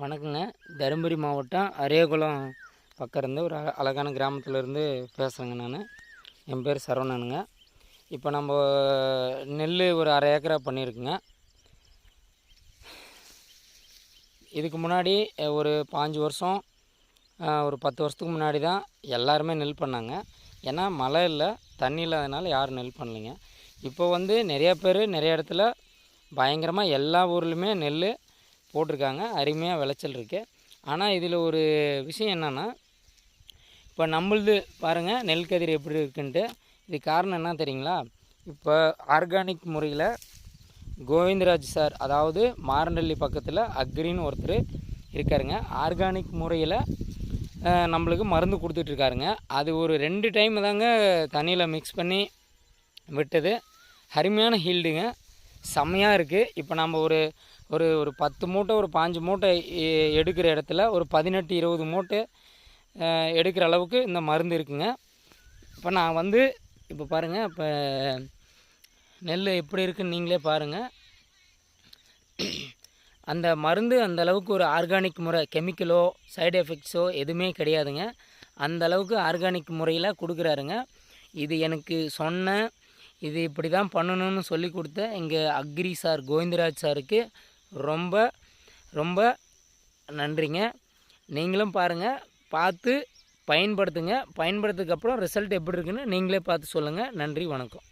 வணக்கங்க. தருமபுரி மாவட்டம் அரியகுளம் பக்கம் இருந்து ஒரு அழகான கிராமத்துலேருந்து பேசுகிறேங்க நான். என் பேர் சரவணனுங்க. இப்போ நம்ம நெல் ஒரு அரை ஏக்கரா பண்ணியிருக்குங்க. இதுக்கு முன்னாடி ஒரு பாஞ்சு வருஷம் ஒரு பத்து வருஷத்துக்கு முன்னாடி தான் எல்லாருமே நெல் பண்ணாங்க. ஏன்னா மழை இல்லை தண்ணி இல்லாதனால யாரும் நெல் பண்ணலைங்க. இப்போ வந்து நிறையா பேர் நிறைய இடத்துல பயங்கரமாக எல்லா ஊர்லேயுமே நெல் போட்டிருக்காங்க. அருமையாக விளைச்சல் இருக்குது ஆனால் இதில் ஒரு விஷயம் என்னென்னா இப்போ நம்மளுது பாருங்கள் நெல் கதிர் எப்படி இருக்குன்ட்டு. இது காரணம் என்ன தெரியுங்களா? இப்போ ஆர்கானிக் முறையில் கோவிந்தராஜ் சார் அதாவது மாரண்டள்ளி பக்கத்தில் அக்ரின்னு ஒருத்தர் இருக்காருங்க. ஆர்கானிக் முறையில் நம்மளுக்கு மருந்து கொடுத்துட்ருக்காருங்க அது ஒரு ரெண்டு டைம் தாங்க தண்ணியில் மிக்ஸ் பண்ணி விட்டது. அருமையான ஹீல்டுங்க செம்மையாக இருக்குது இப்போ நம்ம ஒரு ஒரு ஒரு பத்து மூட்டை ஒரு பாஞ்சு மூட்டை எடுக்கிற இடத்துல ஒரு பதினெட்டு இருபது மூட்டை எடுக்கிற அளவுக்கு இந்த மருந்து இருக்குங்க. இப்போ நான் வந்து இப்போ பாருங்கள் இப்போ நெல் எப்படி இருக்குன்னு நீங்களே பாருங்கள் அந்த மருந்து அந்த அளவுக்கு ஒரு ஆர்கானிக் முறை கெமிக்கலோ சைடு எஃபெக்ட்ஸோ எதுவுமே கிடையாதுங்க. அந்த அளவுக்கு ஆர்கானிக் முறையில் கொடுக்குறாருங்க. இது எனக்கு சொன்ன இது இப்படி தான் பண்ணணும்னு சொல்லி கொடுத்த எங்கள் அக்ரி சார் கோவிந்தராஜ் சாருக்கு ரொம்ப ரொம்ப நன்றிங்க. நீங்களும் பாருங்கள் பார்த்து பயன்படுத்துங்க. பயன்படுத்துக்கப்புறம் ரிசல்ட் எப்படி இருக்குன்னு நீங்களே பார்த்து சொல்லுங்கள் நன்றி வணக்கம்.